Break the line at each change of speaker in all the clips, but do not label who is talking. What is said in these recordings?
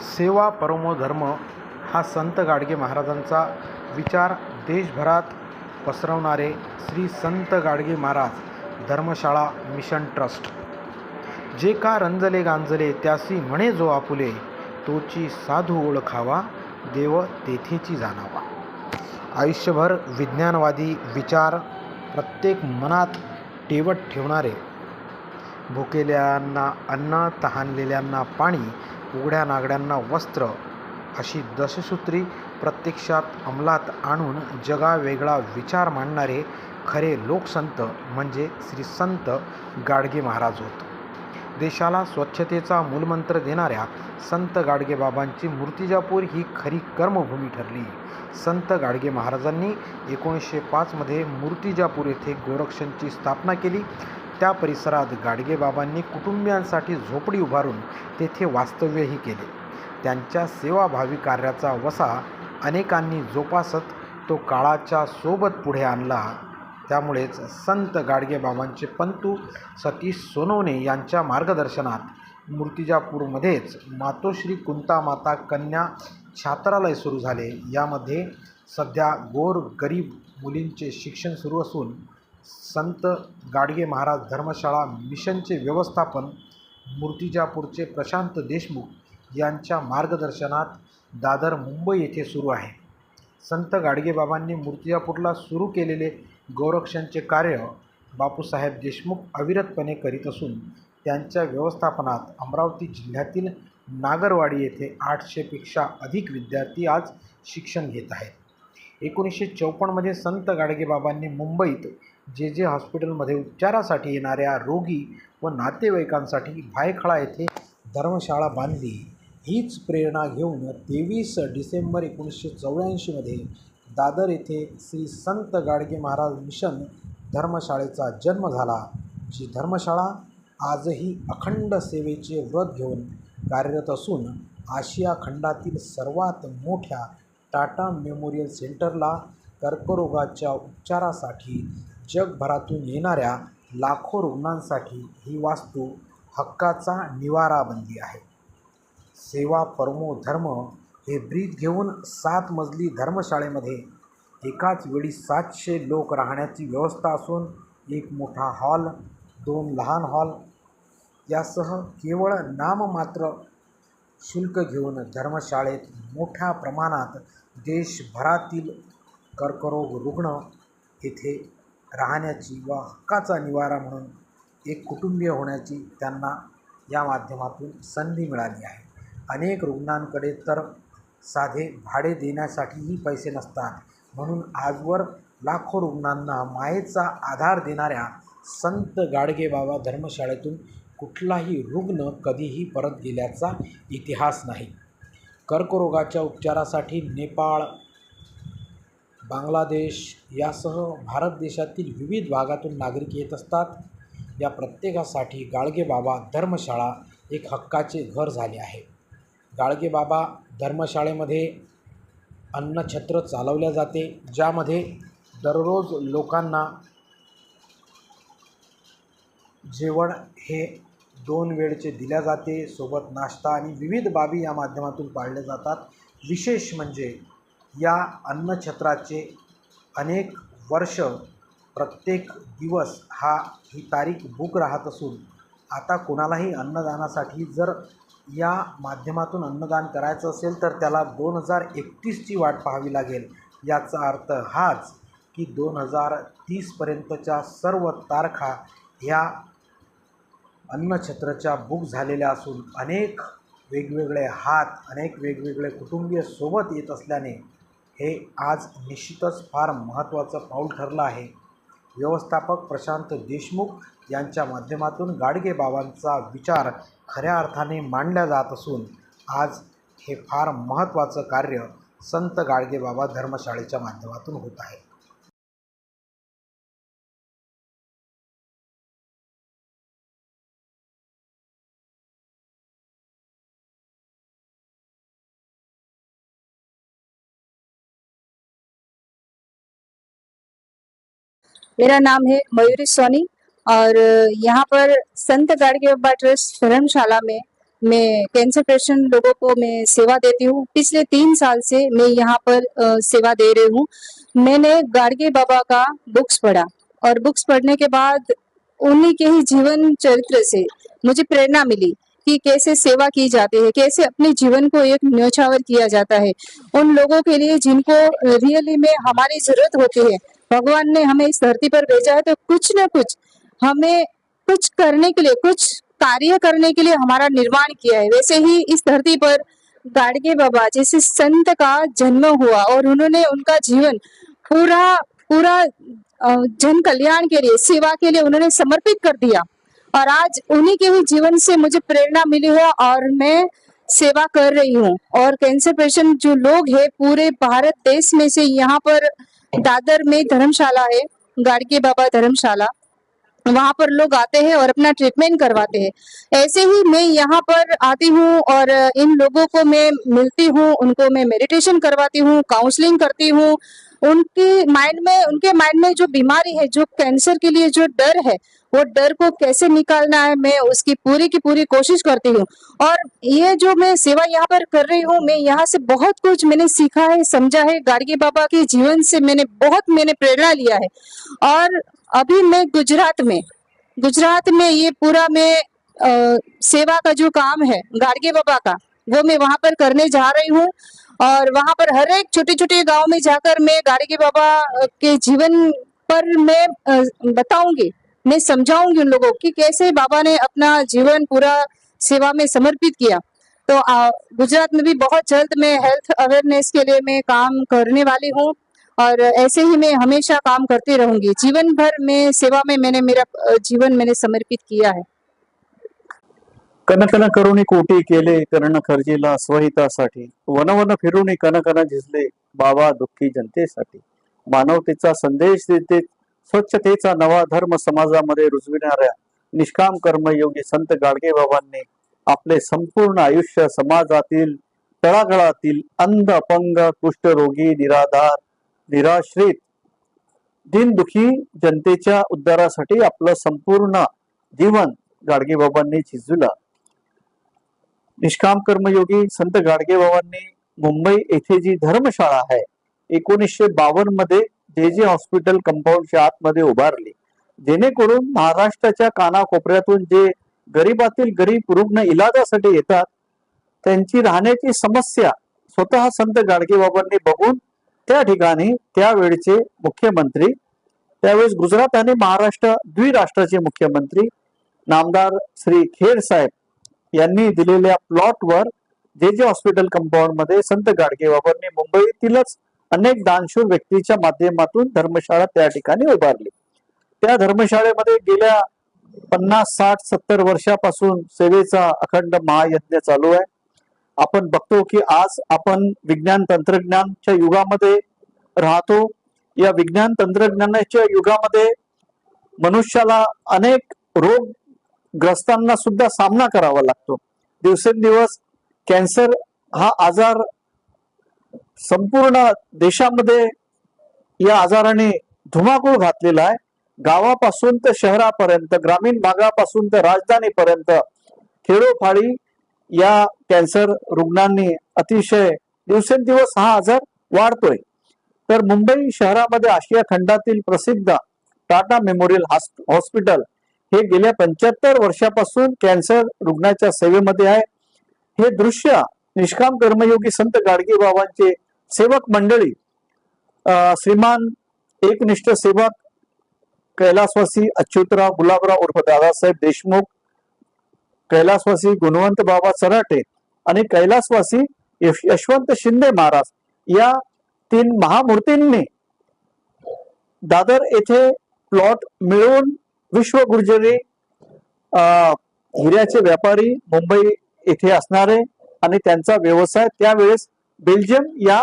सेवा परमो धर्म हा संत गाडगे महाराजांचा विचार देशभरात पसरवणारे श्री संत गाडगे महाराज धर्मशाळा मिशन ट्रस्ट. जे का रंजले गांजले त्यासी म्हणे जो आपुले तोची साधू ओळखावा देव तेथेची जाणावा. आयुष्यभर विज्ञानवादी विचार प्रत्येक मनात टेवत ठेवणारे. भुकेल्यांना अन्न तहानलेल्यांना पाणी उघड्या नागड्यांना वस्त्र अशी दशसूत्री प्रत्यक्षात अंमलात आणून जगावेगळा विचार मांडणारे खरे लोकसंत म्हणजे श्री संत गाडगे महाराज होत. देशाला स्वच्छतेचा मूलमंत्र देणाऱ्या संत गाडगेबाबांची मूर्तिजापूर ही खरी कर्मभूमी ठरली. संत गाडगे महाराजांनी एकोणीसशे पाचमध्ये मूर्तिजापूर येथे गोरक्षणची स्थापना केली. त्या परिसरात गाडगेबाबांनी कुटुंबियांसाठी झोपडी उभारून तेथे वास्तव्यही केले. त्यांच्या सेवाभावी कार्याचा वसा अनेकांनी जोपासत तो काळाच्या सोबत पुढे आणला. त्यामुळेच संत गाडगेबाबांचे पंतू सतीश सोनवणे यांच्या मार्गदर्शनात मूर्तिजापूरमध्येच मातोश्री कुंतामाता कन्या छात्रालय सुरू झाले. यामध्ये सध्या गोर गरीब मुलींचे शिक्षण सुरू असून संत गाडगे महाराज धर्मशाळा मिशनचे व्यवस्थापन मूर्तिजापूरचे प्रशांत देशमुख यांच्या मार्गदर्शनात दादर मुंबई येथे सुरू आहे. संत गाडगेबाबांनी मूर्तिजापूरला सुरू केलेले गौरक्षांचे कार्य बापूसाहेब देशमुख अविरतपणे करीत असून त्यांच्या व्यवस्थापनात अमरावती जिल्ह्यातील नागरवाडी येथे आठशेपेक्षा अधिक विद्यार्थी आज शिक्षण घेत आहेत. एकोणीसशे चौपन्नमध्ये संत गाडगेबाबांनी मुंबईत जे जे हॉस्पिटलमध्ये उपचारासाठी येणाऱ्या रोगी व नातेवाईकांसाठी भायखळा येथे धर्मशाळा बांधली. हीच प्रेरणा घेऊन तेवीस डिसेंबर एकोणीसशे चौऱ्याऐंशीमध्ये दादर येथे श्री संत गाडगे महाराज मिशन धर्मशाळेचा जन्म झाला. जी धर्मशाळा आजही अखंड सेवेचे व्रत घेऊन कार्यरत असून आशिया खंडातील सर्वात मोठ्या टाटा मेमोरियल सेंटरला कर्करोगाच्या उपचारासाठी जगभरातून येणाऱ्या लाखो रुग्णांसाठी ही वास्तू हक्काचा निवारा बनली आहे. सेवा परमो धर्म हे ब्रीद घेऊन सात मजली धर्मशाळेमध्ये एकाच वेळी सातशे लोक राहण्याची व्यवस्था असून एक मोठा हॉल दोन लहान हॉल यासह केवळ नाममात्र शुल्क घेऊन धर्मशाळेत मोठ्या प्रमाणात देशभरातील कर्करोग रुग्ण येथे राहण्याची व हक्काचा निवारा म्हणून एक कुटुंबीय होण्याची त्यांना या माध्यमातून संधी मिळाली आहे. अनेक रुग्णांकडे तर साधे भाडे देण्यासाठीही पैसे नसतात. म्हणून आजवर लाखो रुग्णांना मायेचा आधार देणाऱ्या संत गाडगेबाबा धर्मशाळेतून कुठलाही रुग्ण कधीही परत गेल्याचा इतिहास नाही. कर्करोगाच्या उपचारासाठी नेपाळ बांगलादेश यासह भारत देशातील विविध भागातून नागरिक येत असतात. या प्रत्येकासाठी गाडगेबाबा धर्मशाळा एक हक्काचे घर झाले आहे. गाडगेबाबा धर्मशाळेमध्ये अन्नछत्र चालवल्या जाते ज्यामध्ये दररोज लोकांना जेवण हे दोन वेळचे दिल्या जाते. सोबत नाश्ता आणि विविध बाबी या माध्यमातून पाळल्या जातात. विशेष म्हणजे या अन्नछत्राचे अनेक वर्ष प्रत्येक दिवस हा ही तारीख बुक राहत असून आता कोणालाही अन्नदानासाठी जर या माध्यमातून अन्नदान करायचं असेल तर त्याला दोन हजार एकतीसची वाट पाहावी लागेल. याचा अर्थ हाच की दोन हजार तीसपर्यंतच्या सर्व तारखा ह्या अन्नछत्रच्या बुक झालेल्या असून अनेक वेगवेगळे हात अनेक वेगवेगळे कुटुंबीय सोबत येत असल्याने हे आज निश्चितच फार महत्त्वाचं पाऊल ठरलं आहे. व्यवस्थापक प्रशांत देशमुख यांच्या माध्यमातून गाडगेबाबांचा विचार खऱ्या अर्थाने मांडला जात असून आज हे फार महत्त्वाचं कार्य संत गाडगेबाबा धर्मशाळेच्या माध्यमातून होत आहे.
मेरा नाम है मयूरी सोनी और यहाँ पर संत गाड़गे बाबा ट्रस्ट धर्मशाला में मैं कैंसर पेशेंट लोगों को मैं सेवा देती हूँ। पिछले तीन साल से मैं यहाँ पर सेवा दे रही हूँ। मैंने गाड़गे बाबा का बुक्स पढ़ा और बुक्स पढ़ने के बाद उन्हीं के ही जीवन चरित्र से मुझे प्रेरणा मिली कि कैसे सेवा की जाती है, कैसे अपने जीवन को एक न्योछावर किया जाता है। उन लोगों के लिए जिनको रियली में हमारी ज़रूरत होती है भगवान ने हमें इस धरती पर भेजा है तो कुछ न कुछ हमें कुछ करने के लिए, कुछ कार्य करने के लिए हमारा निर्माण किया है। वैसे ही इस धरती पर गाड़गे बाबा जैसे संत का जन्म हुआ और उन्होंने उनका जीवन पूरा पूरा जन कल्याण के लिए, सेवा के लिए उन्होंने समर्पित कर दिया। और आज उन्हीं के ही जीवन से मुझे प्रेरणा मिली है और मैं सेवा कर रही हूँ। और कैंसर पेशेंट जो लोग हैं, पूरे भारत देश में से यहाँ पर दादर में धर्मशाला है गाड़गे बाबा धर्मशाला। वहाँ पर लोग आते हैं और अपना ट्रीटमेंट करवाते हैं। ऐसे ही मैं यहाँ पर आती हूँ और इन लोगों को मैं मिलती हूँ, उनको मैं मेडिटेशन करवाती हूँ काउंसलिंग करती हूँ उनकी माइंड में उनके माइंड में जो बीमारी है जो कैंसर के लिए जो डर है वो डर को कैसे निकालना है मैं उसकी पूरी की पूरी कोशिश करती हूँ। और ये जो मैं सेवा यहाँ पर कर रही हूँ मैं यहाँ से बहुत कुछ मैंने सीखा है समझा है। गाड़गे बाबा के जीवन से मैंने बहुत मैंने प्रेरणा लिया है। और अभी मैं गुजरात में गुजरात में ये पूरा मैं अ, सेवा का जो काम है गाड़गे बाबा का वो मैं वहाँ पर करने जा रही हूँ। और वहाँ पर हर एक छोटे छोटे गाँव में जाकर मैं गाड़गे बाबा के जीवन पर मैं बताऊँगी, मैं समझाऊँगी उन लोगों कि कैसे बाबा ने अपना जीवन पूरा सेवा में समर्पित किया। तो गुजरात में भी बहुत जल्द मैं हेल्थ अवेयरनेस के लिए मैं काम करने वाली हूँ और ऐसे ही मैं हमेशा काम करती रहूँगी। जीवन भर में सेवा में मैंने मेरा जीवन मैंने समर्पित किया है।
कनकन करुणी कोटी केले कर्ण खर्जीला स्वहितासाठी. वनवन फिरून कनकन झिजले बाबा दुःखी जनतेसाठी. मानवतेचा संदेश देते स्वच्छतेचा नवा धर्म समाजामध्ये रुजविणाऱ्या निष्काम कर्मयोगी संत गाडगे बाबांनी आपले संपूर्ण आयुष्य समाजातील तळागळातील अंध अपंग कुष्ठरोगी निराधार निराश्रित दिनदुखी जनतेच्या उद्धारासाठी आपलं संपूर्ण जीवन गाडगे बाबांनी झिजवलं. निष्काम कर्मयोगी संत गाडगे बाबांनी मुंबई येथे जी धर्मशाळा आहे एकोणीसशे बावन्नमध्ये जे जे हॉस्पिटल कंपाऊंडच्या आतमध्ये उभारली जेणेकरून महाराष्ट्राच्या कानाकोपऱ्यातून जे गरीबातील गरीब रुग्ण इलाजासाठी येतात त्यांची राहण्याची समस्या स्वतः संत गाडगे बाबांनी बघून त्या ठिकाणी त्यावेळचे मुख्यमंत्री त्यावेळेस गुजरात आणि महाराष्ट्र द्विराष्ट्राचे मुख्यमंत्री नामदार श्री खेर साहेब यांनी दिलेल्या प्लॉटवर जे जे हॉस्पिटल कंपाऊंडमध्ये संत गाडगे बाबांनी मुंबईतीलच अनेक दानशूर व्यक्तीच्या माध्यमातून धर्मशाळा त्या ठिकाणी उभारली. त्या धर्मशाळेमध्ये गेल्या पन्नास साठ सत्तर वर्षापासून सेवेचा अखंड महायज्ञ चालू आहे. आपण बघतो की आज आपण विज्ञान तंत्रज्ञानच्या युगामध्ये राहतो. या विज्ञान तंत्रज्ञानाच्या युगामध्ये मनुष्याला अनेक रोग ग्रस्तांना सुद्धा सामना करावा लागतो. दिवसेंदिवस कॅन्सर हा आजार संपूर्ण देशामध्ये या आजाराने धुमाकूळ घातलेला आहे. गावापासून तर शहरापर्यंत ग्रामीण भागापासून तर राजधानीपर्यंत खेडोपाडी या कॅन्सर रुग्णांनी अतिशय दिवसेंदिवस हा आजार वाढतोय. तर मुंबई शहरामध्ये आशिया खंडातील प्रसिद्ध टाटा मेमोरियल हॉस्पिटल हे गेल्या पंच्याहत्तर वर्षापासून कॅन्सर रुग्णाच्या सेवेमध्ये आहे. हे दृश्य निष्काम कर्मयोगी संत गाडगे बाबांचे सेवक मंडळी श्रीमान एकनिष्ठ सेवक कैलासवासी अच्युतराव गुलाबराव उर्फ दादासाहेब देशमुख कैलासवासी गुणवंत बाबा सराटे आणि कैलासवासी यशवंत शिंदे महाराज या तीन महामूर्तींनी दादर येथे प्लॉट मिळवून विश्व गुर्जरी अं, हिऱ्याचे व्यापारी मुंबई येथे असणारे आणि त्यांचा व्यवसाय त्यावेळेस बेल्जियम या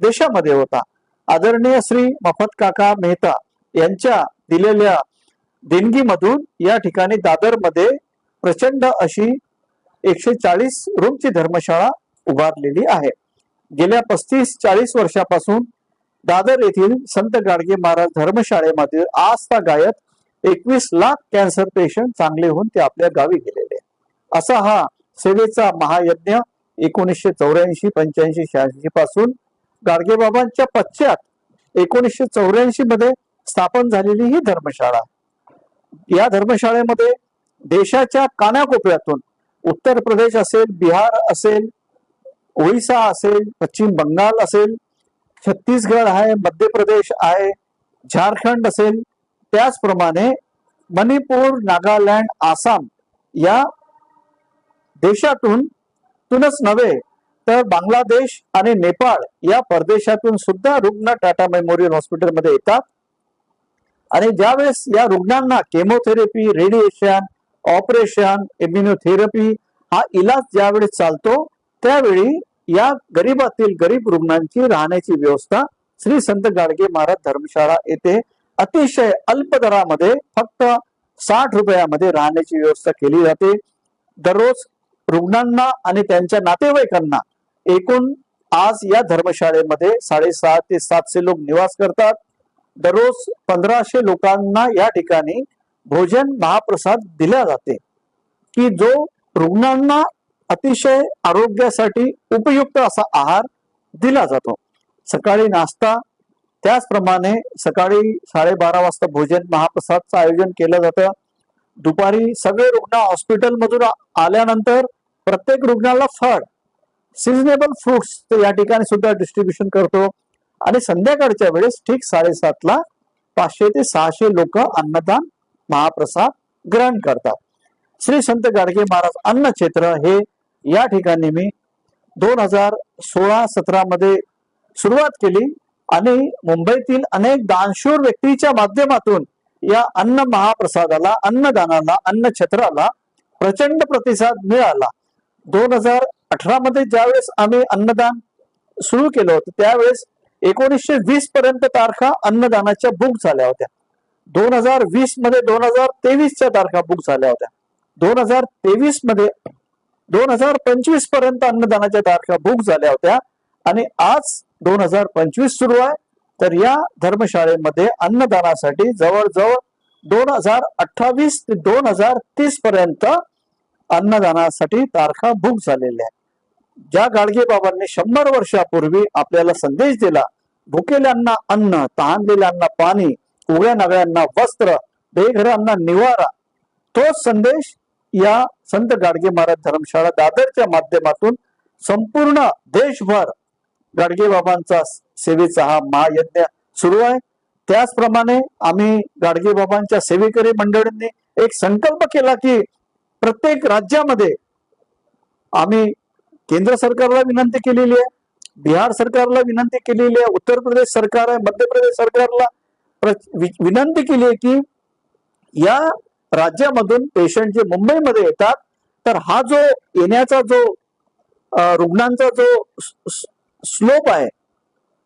देशामध्ये होता. आदरणीय श्री मफत काका मेहता यांच्या दिलेल्या देणगीमधून या ठिकाणी दादरमध्ये प्रचंड अशी एकशे चाळीस रूमची धर्मशाळा उभारलेली आहे. गेल्या पस्तीस चाळीस वर्षापासून दादर येथील संत गाडगे महाराज धर्मशाळेमध्ये आस्था गायत एकवीस लाख कॅन्सर पेशंट चांगले होऊन ते आपल्या गावी गेलेले असा हा सेवेचा महायज्ञ एकोणीसशे चौऱ्याऐंशी पंच्याऐंशी शहाऐंशी पासून गाडगेबाबांच्या पश्चात एकोणीसशे चौऱ्याऐंशी मध्ये स्थापन झालेली ही धर्मशाळा. या धर्मशाळेमध्ये देशाच्या कानाकोपऱ्यातून उत्तर प्रदेश असेल बिहार असेल ओडिसा असेल पश्चिम बंगाल असेल छत्तीसगड आहे मध्य प्रदेश आहे झारखंड असेल त्याचप्रमाणे मणिपूर नागालँड आसाम या देशातून तूनच नव्हे तर बांगलादेश आणि नेपाळ या परदेशातून सुद्धा रुग्ण टाटा मेमोरियल हॉस्पिटलमध्ये येतात. आणि ज्यावेळेस या रुग्णांना केमोथेरपी रेडिएशन ऑपरेशन इम्युनोथेरपी हा इलाज ज्यावेळेस चालतो त्यावेळी या गरीबातील गरीब रुग्णांची राहण्याची व्यवस्था श्री संत गाडगे महाराज धर्मशाळा येथे अतिशय अल्प दरामध्ये फक्त साठ रुपयामध्ये राहण्याची व्यवस्था केली जाते. दररोज रुग्णांना आणि त्यांच्या नातेवाईकांना एकूण आज या धर्मशाळेमध्ये साडेसहा ते सातशे लोक निवास करतात. दररोज पंधराशे लोकांना या ठिकाणी भोजन महाप्रसाद दिला जाते. की जो रुग्णांना अतिशय आरोग्यासाठी उपयुक्त असा आहार दिला जातो. सकाळी नाश्ता त्याचप्रमाणे सकाळी साडेबारा वाजता भोजन महाप्रसादचं आयोजन केलं जातं. दुपारी सगळे रुग्ण हॉस्पिटलमधून आल्यानंतर प्रत्येक रुग्णाला फळ सिजनेबल फ्रुट्स ते या ठिकाणी सुद्धा डिस्ट्रीब्युशन करतो. आणि संध्याकाळच्या वेळेस ठीक साडेसातला पाचशे ते सहाशे लोक अन्नदान महाप्रसाद ग्रहण करतात. श्री संत गाडगे महाराज अन्न क्षेत्र हे या ठिकाणी मी दोन हजार सोळा सतरामध्ये सुरुवात केली. आणि मुंबईतील अनेक दानशूर व्यक्तीच्या माध्यमातून या अन्न महाप्रसादाला अन्नदानाला अन्न छत्राला प्रचंड प्रतिसाद मिळाला. दोन हजार अठरा मध्ये ज्यावेळेस आम्ही अन्नदान सुरू केलं होतं त्यावेळेस एकोणीसशे वीस पर्यंत तारखा अन्नदानाच्या बुक झाल्या होत्या. दोन हजार वीसमध्ये दोन हजार तेवीसच्या तारखा बुक झाल्या होत्या. दोन हजार तेवीसमध्ये दोन हजार पंचवीसपर्यंत अन्नदानाच्या तारखा बुक झाल्या होत्या. आणि आज दोन हजार पंचवीस सुरू आहे. तर या धर्मशाळेमध्ये अन्नदानासाठी जवळजवळ दोन हजार अठ्ठावीस ते दोन हजार तीस पर्यंत अन्नदानासाठी तारखा बुक झालेल्या आहेत. ज्या गाडगे बाबांनी शंभर वर्षापूर्वी आपल्याला संदेश दिला भुकेल्यांना अन्न तहानलेल्यांना पाणी उघड्या नव्यांना वस्त्र बेघरांना निवारा तोच संदेश या संत गाडगे महाराज धर्मशाळा दादरच्या माध्यमातून संपूर्ण देशभर गाडगे बाबांचा सेवेचा हा महायज्ञ सुरू आहे. त्याचप्रमाणे आम्ही गाडगे बाबांच्या सेवेकरी मंडळींनी एक संकल्प केला की प्रत्येक राज्यामध्ये आम्ही केंद्र सरकारला विनंती केलेली आहे बिहार सरकारला विनंती केलेली आहे उत्तर प्रदेश सरकार आहे मध्य प्रदेश सरकारला विनंती केली आहे की या राज्यामधून पेशंट जे मुंबईमध्ये येतात तर हा जो येण्याचा जो रुग्णांचा जो स्लोप आहे.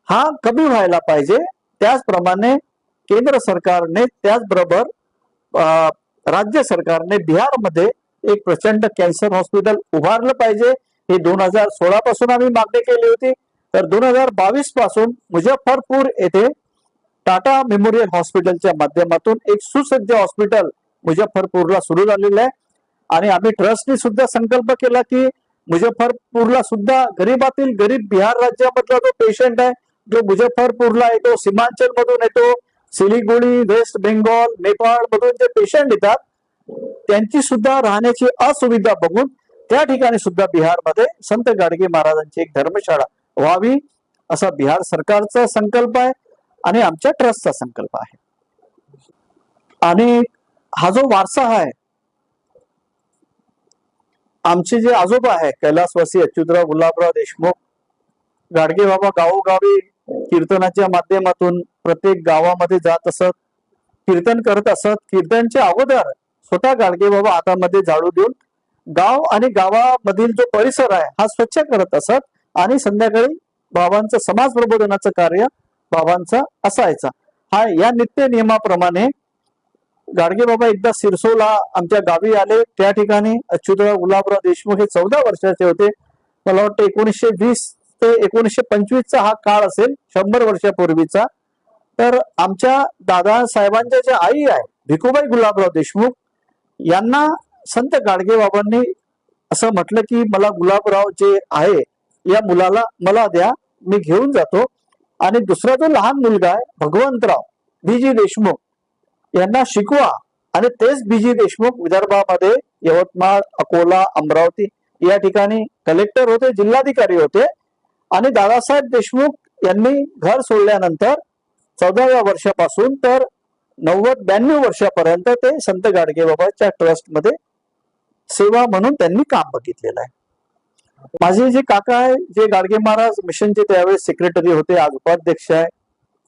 हा कमी व्हायला पाहिजे. त्याचप्रमाणे केंद्र सरकारने त्याचबरोबर राज्य सरकारने बिहारमध्ये एक प्रचंड कॅन्सर हॉस्पिटल उभारलं पाहिजे. हे दोन हजार सोळा पासून आम्ही मागणी केली होती. तर दोन हजार बावीसपासून मुजफ्फरपूर येथे टाटा मेमोरियल हॉस्पिटलच्या माध्यमातून एक सुसज्ज हॉस्पिटल मुजफ्फरपूरला सुरू झालेलं आहे. आणि आम्ही ट्रस्टने सुद्धा संकल्प केला की मुजफ्फरपूरला सुद्धा गरीबातील गरीब बिहार राज्यामधला जो पेशंट आहे जो मुजफ्फरपूरला येतो सीमांचल मधून येतो. सिलिगुडी वेस्ट बेंगॉल नेपाळ मधून जे पेशंट येतात त्यांची सुद्धा राहण्याची असुविधा बघून त्या ठिकाणी सुद्धा बिहारमध्ये संत गाडगे महाराजांची एक धर्मशाळा व्हावी असा बिहार सरकारचा संकल्प आहे आणि आमच्या ट्रस्टचा संकल्प आहे. आणि हा जो वारसा आहे आमचे जे आजोबा आहे कैलासवासी अच्युतराव गुलाबराव देशमुख गाडगे बाबा गावोगावी कीर्तनाच्या माध्यमातून प्रत्येक गावामध्ये जात असत कीर्तन करत असत. कीर्तनच्या अगोदर स्वतः गाडगे बाबा हातामध्ये झाडू देऊन गाव आणि गावामधील जो परिसर आहे हा स्वच्छ करत असत आणि संध्याकाळी बाबांचं समाज प्रबोधनाचं कार्य बाबांचा असायचा. हा या नित्य नियमाप्रमाणे गाडगे बाबा एकदा सिरसोला आमच्या गावी आले. त्या ठिकाणी अच्युतराव गुलाबराव देशमुख हे चौदा वर्षाचे होते. मला वाटतं एकोणीसशे वीस ते एकोणीसशे पंचवीसचा हा काळ असेल शंभर वर्षापूर्वीचा. तर आमच्या दादा साहेबांच्या ज्या आई आहे भिकूबाई गुलाबराव देशमुख यांना संत गाडगे बाबांनी असं म्हटलं की मला गुलाबराव जे आहे या मुलाला मला द्या मी घेऊन जातो. आणि दुसरा जो लहान मुलगा आहे भगवंतराव बीजी देशमुख यांना शिकवा. आणि तेच बीजी देशमुख विदर्भामध्ये यवतमाळ अकोला अमरावती या ठिकाणी कलेक्टर होते जिल्हाधिकारी होते. आणि दादासाहेब देशमुख यांनी घर सोडल्यानंतर चौदाव्या वर्षापासून तर नव्वद ब्याण्णव वर्षापर्यंत ते संत गाडगेबाबाच्या ट्रस्टमध्ये सेवा म्हणून त्यांनी काम बघितलेलं आहे. माझे जे काका आहे जे गाडगे महाराज मिशनचे त्यावेळेस सेक्रेटरी होते आज उपाध्यक्ष आहे.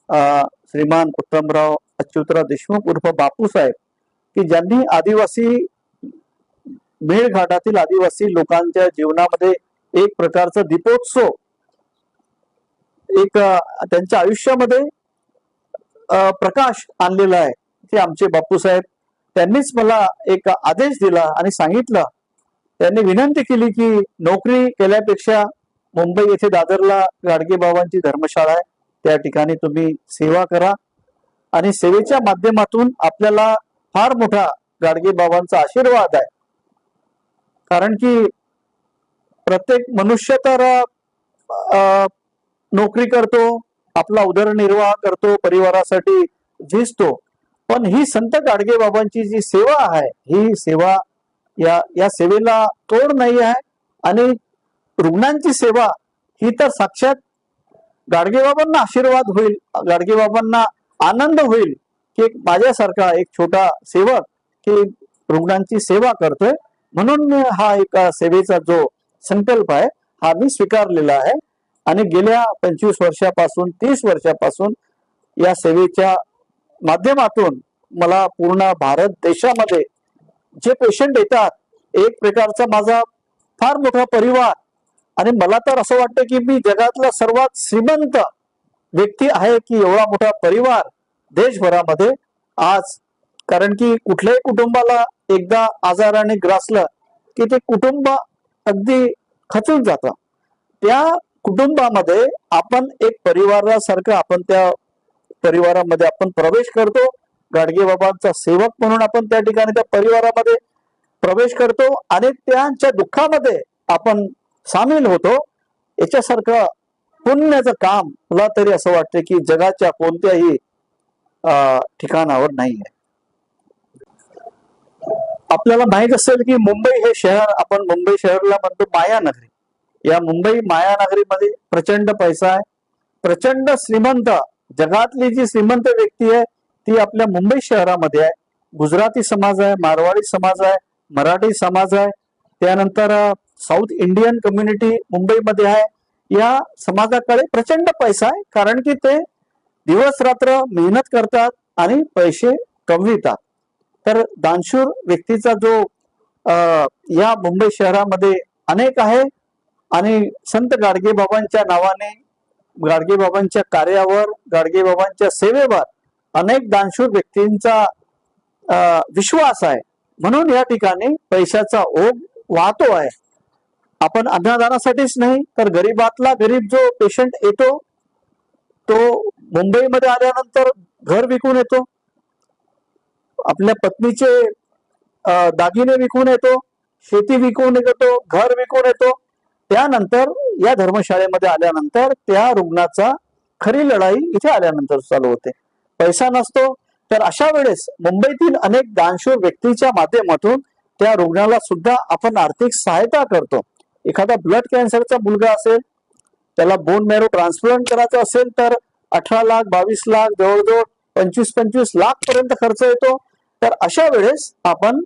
अं, श्रीमान उत्तमराव अच्युतराव देशमुख उर्फ बापूसाहेब की ज्यांनी आदिवासी मेळघाटातील आदिवासी लोकांच्या जीवनामध्ये एक प्रकारचा दीपोत्सव एक त्यांच्या आयुष्यामध्ये प्रकाश आणलेला आहे. ते आमचे बापूसाहेब त्यांनीच मला एक आदेश दिला आणि सांगितलं. त्यांनी विनंती केली की नोकरी केल्यापेक्षा मुंबई येथे दादरला गाडगे बाबांची धर्मशाळा आहे. त्या ठिकाणी तुम्ही सेवा करा. आणि सेवेच्या माध्यमातून आपल्याला फार मोठा गाडगे बाबांचा आशीर्वाद आहे. कारण की प्रत्येक मनुष्य तर अं, नोकरी करतो आपला उदरनिर्वाह करतो परिवारासाठी झिजतो. पण ही संत गाडगे बाबांची जी सेवा आहे ही सेवा या या सेवेला तोड नाही आहे. आणि रुग्णांची सेवा ही तर साक्षात गाडगेबाबांना आशीर्वाद होईल गाडगेबाबांना आनंद होईल की एक माझ्यासारखा एक छोटा सेवक की रुग्णांची सेवा करतोय. म्हणून हा एक सेवेचा जो संकल्प आहे हा मी स्वीकारलेला आहे. आणि गेल्या पंचवीस वर्षापासून तीस वर्षापासून या सेवेच्या माध्यमातून मला पूर्ण भारत देशामध्ये जे पेशंट येतात एक प्रकारचा माझा फार मोठा परिवार. आणि मला तर असं वाटतं की मी जगातला सर्वात श्रीमंत व्यक्ती आहे की एवढा मोठा परिवार देशभरामध्ये आज? कारण की कुठल्याही कुटुंबाला एकदा आजाराने ग्रासलं की ते कुटुंब अगदी खचून जातं. त्या कुटुंबामध्ये आपण एक परिवारासारखं आपण त्या परिवारामध्ये आपण प्रवेश करतो. गाडगे बाबांचा सेवक म्हणून आपण त्या ठिकाणी त्या परिवारामध्ये प्रवेश करतो आणि त्यांच्या दुःखामध्ये आपण सामील होतो. याच्यासारखं पुण्याचं काम मला तरी असं वाटतं की जगाच्या कोणत्याही अं, ठिकाणावर नाही आहे आपल्याला माहीत असेल की मुंबई हे शहर आपण मुंबई शहरला म्हणतो मायानगरी. या मुंबई मायानगरीमध्ये प्रचंड पैसा आहे. प्रचंड श्रीमंत जगातली जी श्रीमंत व्यक्ती आहे ती आपल्या मुंबई शहरामध्ये आहे. गुजराती समाज आहे मारवाडी समाज आहे मराठी समाज आहे. त्यानंतर साऊथ इंडियन कम्युनिटी मुंबईमध्ये आहे. या समाजाकडे प्रचंड पैसा आहे. कारण की ते दिवस रात्र मेहनत करतात आणि पैसे कमवितात. तर दानशूर व्यक्तीचा जो या मुंबई शहरामध्ये अनेक आहे आणि संत गाडगे बाबांच्या नावाने गाडगे बाबांच्या कार्यावर गाडगे बाबांच्या सेवेवर अनेक दानशूर व्यक्तींचा विश्वास आहे. म्हणून या ठिकाणी पैशाचा ओघ वाहतो आहे. आपण अन्नदानासाठीच नाही तर गरीबातला गरीब जो पेशंट येतो तो मुंबईमध्ये आल्यानंतर घर विकून येतो. आपल्या पत्नीचे दागिने विकून येतो शेती विकून येतो घर विकून येतो. त्यानंतर या धर्मशाळेमध्ये आल्यानंतर त्या रुग्णाचा खरी लढाई इथे आल्यानंतर चालू होते. पैसा नसतो तर अशा वेळेस मुंबईतील अनेक दानशूर व्यक्तीच्या माध्यमातून त्या रुग्णाला सुद्धा आपण आर्थिक सहायता करतो. एखादा ब्लड कॅन्सरचा मुलगा असेल त्याला बोन मॅरो ट्रान्सप्लांट करायचा असेल तर अठरा लाख बावीस लाख जवळजवळ पंचवीस पंचवीस लाख पर्यंत खर्च येतो. तर अशा वेळेस आपण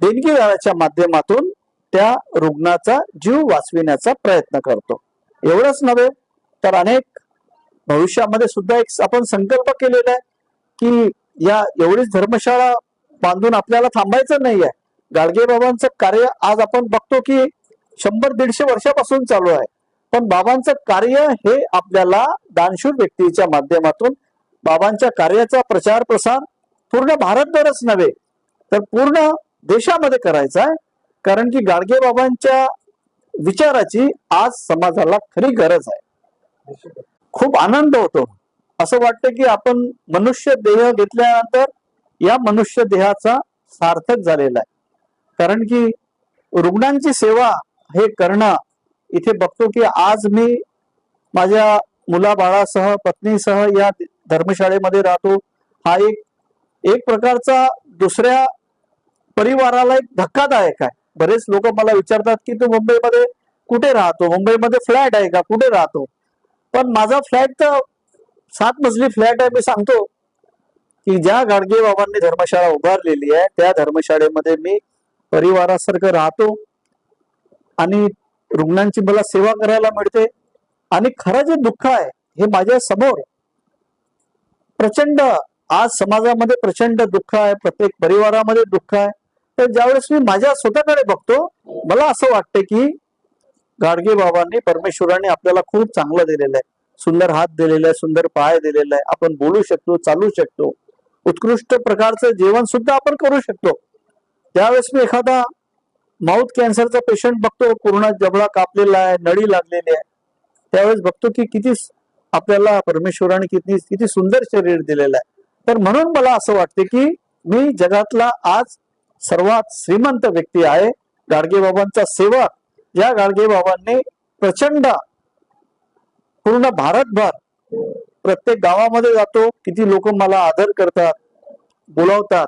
देणगीदाराच्या माध्यमातून त्या रुग्णाचा जीव वाचविण्याचा प्रयत्न करतो. एवढंच नव्हे तर अनेक भविष्यामध्ये सुद्धा एक आपण संकल्प केलेला आहे की या एवढीच धर्मशाळा बांधून आपल्याला थांबायचं नाही आहे गाडगे बाबांचं कार्य आज आपण बघतो की शंभर दीडशे वर्षापासून चालू आहे. पण बाबांचं कार्य हे आपल्याला दानशूर व्यक्तीच्या माध्यमातून बाबांच्या कार्याचा प्रचार प्रसार पूर्ण भारतभरच नव्हे तर पूर्ण देशामध्ये करायचा आहे. कारण की गाडगे बाबांच्या विचाराची आज समाजाला खरी गरज आहे. खूप आनंद होतो. असं वाटतं की आपण मनुष्य देह घेतल्यानंतर या मनुष्य देहाचा सार्थक झालेला आहे. कारण की रुग्णांची सेवा हे करणं इथे बघतो की आज मी माझ्या मुलाबाळासह पत्नीसह या धर्मशाळेमध्ये राहतो. हा एक एक प्रकारचा दुसऱ्या परिवाराला एक धक्कादायक आहे. बरेच लोक मला विचारतात की तू मुंबईमध्ये कुठे राहतो? मुंबईमध्ये फ्लॅट आहे का? कुठे राहतो? पण माझा फ्लॅट तर सात मजली फ्लॅट आहे मी सांगतो की ज्या गाडगे बाबांनी धर्मशाळा उभारलेली आहे त्या धर्मशाळेमध्ये मी परिवारासारखं राहतो. आणि रुग्णांची मला सेवा करायला मिळते. आणि खरं जे दुःख आहे हे माझ्यासमोर. प्रचंड आज समाजामध्ये प्रचंड दुःख आहे प्रत्येक परिवारामध्ये दुःख आहे. तर ज्यावेळेस मी माझ्या स्वतःकडे बघतो मला असं वाटतं की गाडगे बाबांनी परमेश्वराने आपल्याला खूप चांगलं दिलेलं आहे. सुंदर हात दिलेला आहे सुंदर पाय दिलेला आहे. आपण बोलू शकतो चालू शकतो. उत्कृष्ट प्रकारचं जेवण सुद्धा आपण करू शकतो. त्यावेळेस मी एखादा माउथ कॅन्सरचा पेशंट बघतो पूर्ण जबडा कापलेला आहे नळी लागलेली आहे. त्यावेळेस बघतो की किती आपल्याला परमेश्वराने किती किती सुंदर शरीर दिलेलं आहे. तर म्हणून मला असं वाटते की मी जगातला आज सर्वात श्रीमंत व्यक्ती आहे. गाडगेबाबांचा सेवा सेवक या गाडगेबाबांनी प्रचंड पूर्ण भारतभर प्रत्येक गावामध्ये जातो. किती लोक मला आदर करतात बोलावतात.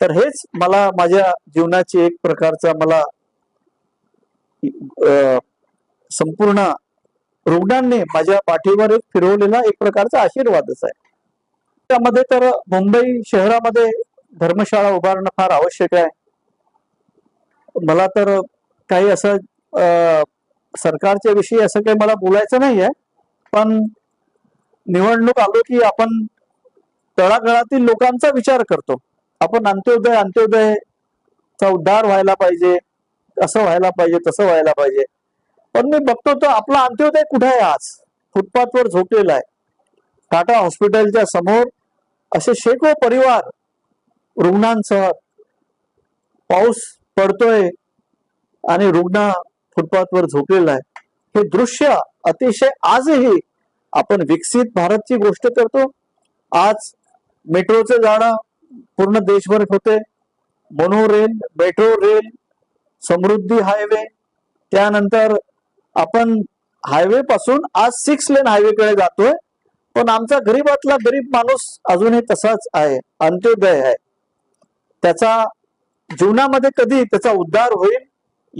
तर हेच मला माझ्या जीवनाची एक प्रकारचा मला संपूर्ण रुग्णांनी माझ्या पाठीवर एक फिरवलेला एक प्रकारचा आशीर्वादच आहे. त्यामध्ये तर मुंबई शहरामध्ये धर्मशाळा उभारणं फार आवश्यक आहे. मला तर काही असं सरकारच्या विषयी असं काही मला बोलायचं नाही आहे पण निवडणूक आलो की आपण तळागाळातील लोकांचा विचार करतो. आपण अंत्योदय अंत्योदयचा उद्धार व्हायला पाहिजे असं व्हायला पाहिजे तसं व्हायला पाहिजे. पण मी बघतो तर आपला अंत्योदय कुठे आहे आज? फुटपाथवर झोपलेला आहे. टाटा हॉस्पिटलच्या समोर असे शेकडो परिवार रुग्णांसह पाऊस पडतोय आणि रुग्ण फुटपाथवर झोपलेला आहे. हे दृश्य अतिशय आजही आपण विकसित भारतची गोष्ट करतो. आज मेट्रोचं जाणं पूर्ण देशभर होते. Mono rail metro rail Samruddhi highway त्यानंतर आपण हायवे पासून आज सिक्स लेन हायवेकडे जातोय. पण आमचा गरीबातला गरीब माणूस अजूनही तसाच आहे. अंत्योदय आहे. त्याचा जीवनामध्ये कधी त्याचा उद्धार होईल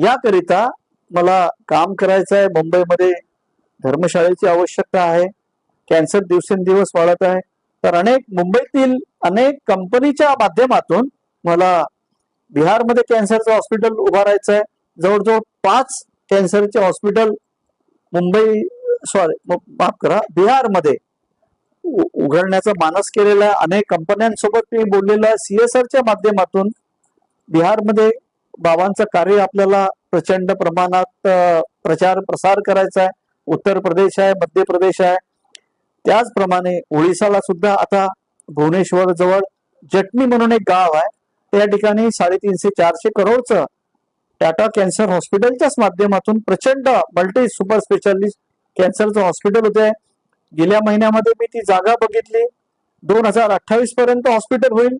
याकरिता मला काम करायचं आहे. मुंबईमध्ये धर्मशाळेची आवश्यकता आहे. कॅन्सर दिवसेंदिवस वाढत आहे. तर अनेक मुंबईतील अनेक कंपनीच्या माध्यमातून मला बिहारमध्ये कॅन्सरचं हॉस्पिटल उभारायचं आहे जवळजवळ पाच कॅन्सरचे हॉस्पिटल मुंबई सॉरी माफ करा बिहारमध्ये उघडण्याचा मानस केलेला आहे. अनेक कंपन्यांसोबत मी बोललेलो आहे. सीएसआरच्या माध्यमातून बिहारमध्ये बाबांचं कार्य आपल्याला प्रचंड प्रमाणात प्रचार प्रसार करायचा आहे उत्तर प्रदेश आहे मध्य प्रदेश आहे. त्याचप्रमाणे ओडिसाला सुद्धा आता भुवनेश्वर जवळ जटणी म्हणून एक गाव आहे. त्या ठिकाणी साडेतीनशे चारशे करोडचं टाटा कॅन्सर हॉस्पिटलच्याच माध्यमातून प्रचंड मल्टी सुपर स्पेशालिस्ट कॅन्सरचं हॉस्पिटल होते गेल्या महिन्यामध्ये मी ती जागा बघितली. दोन हजार अठ्ठावीस पर्यंत हॉस्पिटल होईल.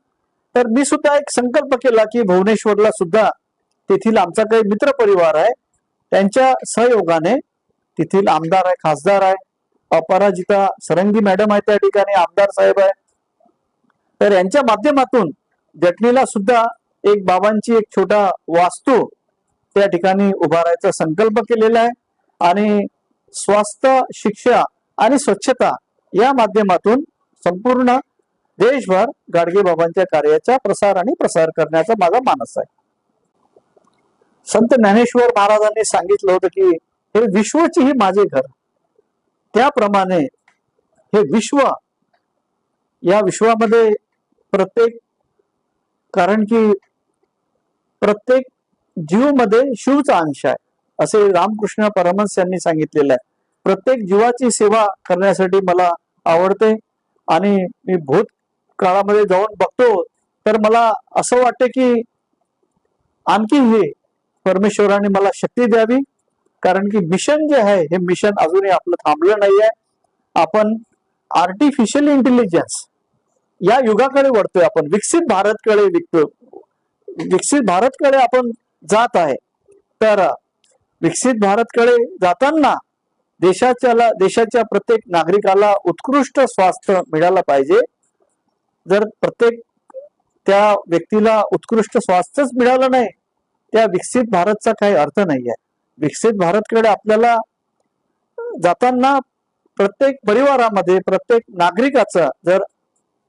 तर मी सुद्धा एक संकल्प केला की भुवनेश्वरला सुद्धा तेथील आमचा काही मित्र परिवार आहे त्यांच्या सहयोगाने तेथील आमदार आहे खासदार आहे अपराजिता सरंगी मॅडम आहे त्या ठिकाणी आमदार साहेब आहे. तर यांच्या माध्यमातून जटणीला सुद्धा एक बाबांची एक छोटा वास्तू त्या ठिकाणी उभारायचा संकल्प केलेला आहे. आणि स्वास्थ्य शिक्षा आणि स्वच्छता या माध्यमातून संपूर्ण देशभर गाडगे बाबांच्या कार्याचा प्रसार आणि प्रसार करण्याचा माझा मानस आहे. संत ज्ञानेश्वर महाराजांनी सांगितलं होतं की हे विश्वची ही माझे घर. त्याप्रमाणे हे विश्व या विश्वामध्ये प्रत्येक कारण की प्रत्येक जीवमध्ये शिवचा अंश आहे असे रामकृष्ण परमहंस यांनी सांगितलेलं आहे. प्रत्येक जीवाची सेवा करण्यासाठी मला आवडते आणि मी भूत काळामध्ये जाऊन बघतो तर मला असं वाटतं की आणखी हे परमेश्वराने मला शक्ती द्यावी कारण की मिशन जे आहे हे मिशन अजूनही आपलं थांबलं नाही आहे आपण आर्टिफिशियल इंटेलिजन्स या युगाकडे वळतोय आपण. विकसित भारतकडे विकतो विकसित भारतकडे आपण जात आहे. तर विकसित भारतकडे जाताना देशाच्याला देशाच्या प्रत्येक नागरिकाला उत्कृष्ट स्वास्थ्य मिळालं पाहिजे. जर प्रत्येक त्या व्यक्तीला उत्कृष्ट स्वास्थ्यच मिळालं नाही त्या विकसित भारतचा काही अर्थ नाही आहे विकसित भारतकडे आपल्याला जाताना प्रत्येक परिवारामध्ये प्रत्येक नागरिकाचं जर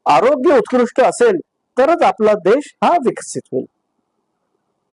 आरोग्य उत्कृष्ट असेल तरच आपला देश हा विकसित होईल.